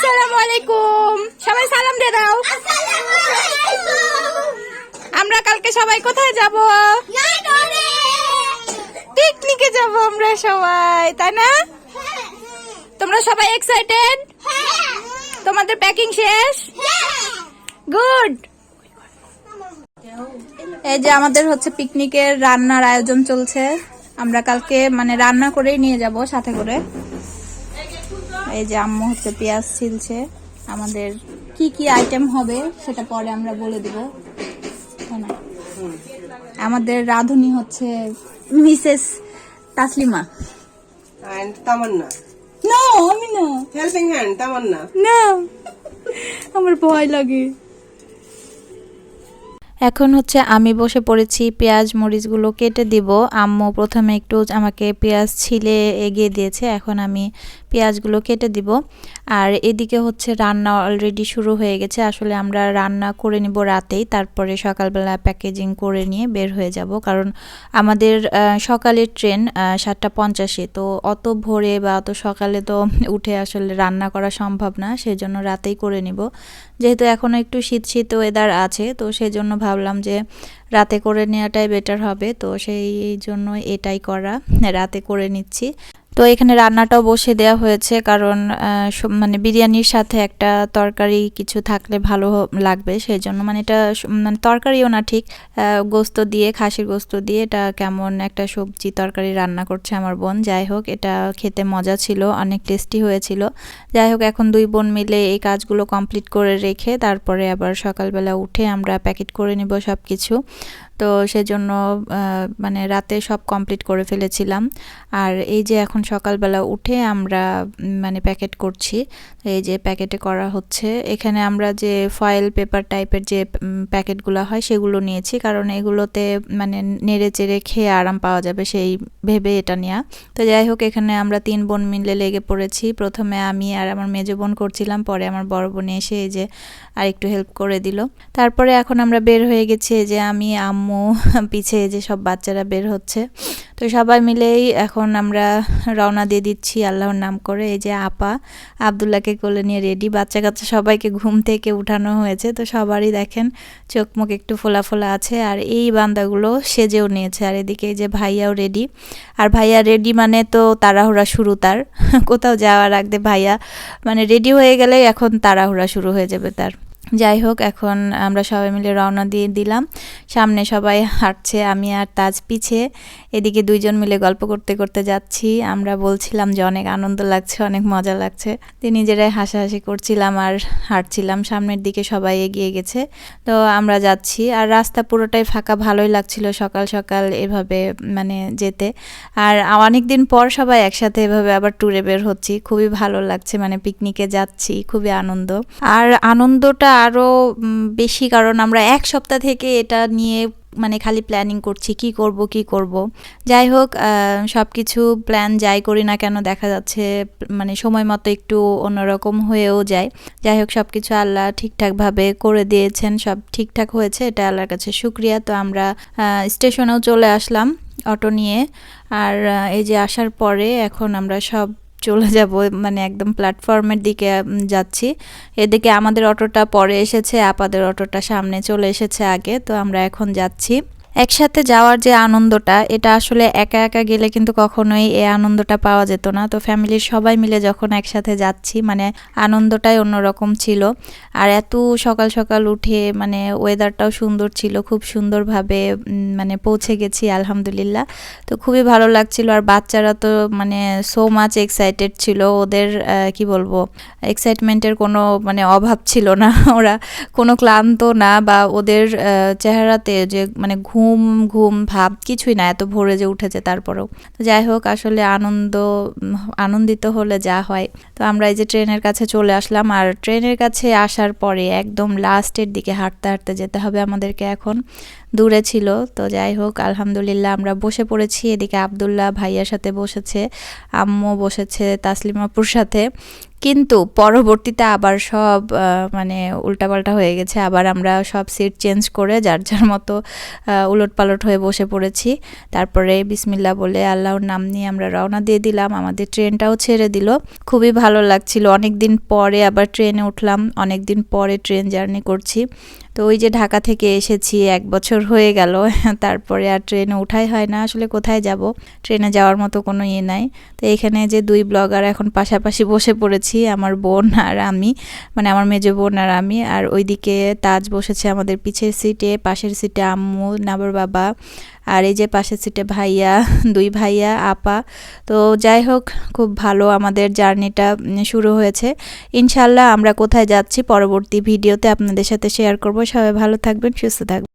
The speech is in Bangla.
আসসালামু আলাইকুম। সবাই সালাম দিয়ে দাও। আমরা কালকে সবাই কোথায় যাব? পিকনিকে যাব আমরা সবাই, তাই না? তোমরা সবাই এক্সাইটেড তোমাদের প্যাকিং শেষ? গুড এই যে আমাদের হচ্ছে পিকনিকের রান্নার আয়োজন চলছে। আমরা কালকে মানে রান্না করেই নিয়ে যাব সাথে করে। এই যে আম্মু হচ্ছে পেঁয়াজ ছিলছে। আমাদের কি কি আইটেম হবে সেটা পরে আমরা বলে দিব? আমাদের রাঁধুনি হচ্ছে মিসেস তাসলিমা। And Tamanna. না আমি না। Helping hand, Tamanna. না। আমার ভয় লাগে। এখন হচ্ছে আমি বসে পড়েছি পেঁয়াজ মরিচগুলো কেটে দিব। আম্মু প্রথমে একটু আমাকে পেঁয়াজ ছিলে এগিয়ে দিয়েছে এখন আমি পেঁয়াজগুলো কেটে দিব। আর এদিকে হচ্ছে রান্না অলরেডি শুরু হয়ে গেছে। আসলে আমরা রান্না করে নিব রাতেই, তারপরে সকালবেলা প্যাকেজিং করে নিয়ে বের হয়ে যাব। কারণ আমাদের সকালের ট্রেন সাতটা পঞ্চাশে। তো অত ভোরে বা অত সকালে তো উঠে আসলে রান্না করা সম্ভব না সেই জন্য রাতেই করে নিব। যেহেতু এখনও একটু শীত শীত ওয়েদার আছে, তো সেই জন্য ভাবলাম যে রাতে করে নেওয়াটাই বেটার হবে। তো সেই জন্য এটাই করা, রাতে করে নিচ্ছি। তো এখানে রান্নাটাও বসে দেওয়া হয়েছে, কারণ মানে বিরিয়ানির সাথে একটা তরকারি কিছু থাকলে ভালো লাগবে সেই জন্য মানে এটা মানে তরকারিও না ঠিক গোস্ত দিয়ে, খাসির গোস্ত দিয়ে এটা কেমন একটা সবজি তরকারি রান্না করছে আমার বোন। যাই হোক, এটা খেতে মজা ছিল, অনেক টেস্টি হয়েছিল। যাই হোক, এখন দুই বোন মিলে এই কাজগুলো কমপ্লিট করে রেখে তারপরে আবার সকালবেলা উঠে আমরা প্যাকেট করে নিব সব কিছু তো সেজন্য মানে রাতে সব কমপ্লিট করে ফেলেছিলাম। আর এই যে এখন সকালবেলা উঠে আমরা মানে প্যাকেট করছি, এই যে প্যাকেটে করা হচ্ছে, এখানে আমরা যে ফয়েল পেপার টাইপের যে প্যাকেটগুলো হয় সেগুলো নিয়েছি, কারণ এগুলোতে মানে নেড়ে চেড়ে খেয়ে আরাম পাওয়া যাবে সেই ভেবে এটা নেওয়া তো যাই হোক, এখানে আমরা তিন বোন মিলে লেগে পড়েছি। প্রথমে আমি আর আমার মেজো বোন করছিলাম, পরে আমার বড় বোন এসে এই যে আর একটু হেল্প করে দিল। তারপরে এখন আমরা বের হয়ে গেছি যে আমি, আম্মু পিছিয়ে যে সব বাচ্চারা বের হচ্ছে। তো সবাই মিলেই এখন আমরা রওনা দিয়ে দিচ্ছি আল্লাহর নাম করে, এই যে আপা। আবদুল্লাহকে কোলে নিয়ে রেডি বাচ্চা কাচ্চা সবাইকে ঘুম থেকে উঠানো হয়েছে। তো সবারই দেখেন চোখ মুখ একটু ফোলা ফোলা আছে। আর এই বান্দাগুলো সেজেও নিয়েছে। আর এদিকে এই যে ভাইয়াও রেডি আর ভাইয়া রেডি মানে তো তাড়াহুড়া শুরু তার। কোথাও যাওয়ার আগে ভাইয়া মানে রেডি হয়ে গেলে এখন তাড়াহুড়া শুরু হয়ে যাবে তার। যাই হোক এখন আমরা সবাই মিলে রওনা দিয়ে দিলাম। সামনে সবাই হাঁটছে, আমি আর তাজ পিছে এদিকে দুইজন মিলে গল্প করতে করতে যাচ্ছি। আমরা বলছিলাম যে অনেক আনন্দ লাগছে, অনেক মজা লাগছে। তো নিজেরাই হাসাহাসি করছিলাম আর হাঁটছিলাম। সামনের দিকে সবাই এগিয়ে গেছে। তো আমরা যাচ্ছি আর রাস্তা পুরোটাই ফাঁকা, ভালোই লাগছিল সকাল সকাল এভাবে মানে যেতে। আর অনেক দিন পর সবাই একসাথে এভাবে আবার ট্যুরে বের হচ্ছি। খুবই ভালো লাগছে মানে পিকনিকে যাচ্ছি, খুবই আনন্দ। আর আনন্দটা আরও বেশি, কারণ আমরা এক সপ্তাহ থেকে এটা নিয়ে মানে খালি প্ল্যানিং করছি, কি করব কি করব। যাই হোক সব কিছু প্ল্যান যাই করি না কেন, দেখা যাচ্ছে মানে সময় মতো একটু অন্যরকম হয়েও যায়। যাই হোক সব কিছু আল্লাহ ঠিকঠাকভাবে করে দিয়েছেন, সব ঠিকঠাক হয়েছে, এটা আল্লাহর কাছে শুক্রিয়া। তো আমরা স্টেশনেও চলে আসলাম অটো নিয়ে। আর এই যে আসার পরে এখন আমরা সব চলে যাব মানে একদম প্ল্যাটফর্মের দিকে যাচ্ছি। এদিকে আমাদের অটোটা পরে এসেছে, আপাদের অটোটা সামনে চলে এসেছে আগে, তো আমরা এখন যাচ্ছি। একসাথে যাওয়ার যে আনন্দটা, এটা আসলে একা একা গেলে কিন্তু কখনোই এই আনন্দটা পাওয়া যেত না। তো ফ্যামিলির সবাই মিলে যখন একসাথে যাচ্ছি মানে আনন্দটাই অন্যরকম ছিল। আর এত সকাল সকাল উঠে মানে ওয়েদারটাও সুন্দর ছিল, খুব সুন্দরভাবে মানে পৌঁছে গেছি, আলহামদুলিল্লাহ। তো খুবই ভালো লাগছিল। আর বাচ্চারা তো মানে সো মাচ এক্সাইটেড ছিল। ওদের কি বলব এক্সাইটমেন্টের কোনো মানে অভাব ছিল না। ওরা কোনো ক্লান্ত না বা ওদের চেহারাতে যে মানে ঘুম ঘুম ঘুম, ভাব কিছুই না, এত ভোরে যে উঠেছে তারপরেও। তো যাই হোক, আসলে আনন্দ আনন্দিত হলে যা হয়। তো আমরা এই যে ট্রেনের কাছে চলে আসলাম, আর ট্রেনের কাছে আসার পরে একদম লাস্টের দিকে হাঁটতে হাঁটতে যেতে হবে আমাদেরকে এখন। দূরে ছিল। তো যাই হোক, আলহামদুলিল্লাহ আমরা বসে পড়েছি। এদিকে আবদুল্লাহ ভাইয়ার সাথে বসেছে, আম্মু বসেছে তাসলিমাপুর সাথে। কিন্তু পরবর্তীতে আবার সব মানে উল্টাপাল্টা হয়ে গেছে। আবার আমরা সব সিট চেঞ্জ করে যার যার মতো উলট পালট হয়ে বসে পড়েছি। তারপরে বিসমিল্লা বলে আল্লাহর নাম নিয়ে আমরা রওনা দিয়ে দিলাম। আমাদের ট্রেনটাও ছেড়ে দিল। খুবই ভালো লাগছিল। অনেক দিন পরে আবার ট্রেনে উঠলাম। অনেক দিন পরে ট্রেন জার্নি করছি। তো ওই যে ঢাকা থেকে এসেছি, এক বছর হয়ে গেল, তারপরে আর ট্রেনে উঠাই হয় না, আসলে কোথায় যাব? ট্রেনে যাওয়ার মতো কোনো ইয়ে নাই। তো এখানে যে দুই ব্লগার এখন পাশাপাশি বসে পড়েছি, আমার বোন আর আমি মানে আমার মেজো বোন আর আমি, আর ওইদিকে তাজ বসেছে আমাদের পিছের সিটে, পাশের সিটে আম্মু নাবার বাবা আর এই যে পাশের সিটে ভাইয়া, দুই ভাইয়া, আপা। তো যাই হোক, খুব ভালো আমাদের জার্নিটা শুরু হয়েছে। ইনশাল্লাহ আমরা কোথায় যাচ্ছি পরবর্তী ভিডিওতে আপনাদের সাথে শেয়ার করব। সবাই ভালো থাকবেন, সুস্থ থাকবেন।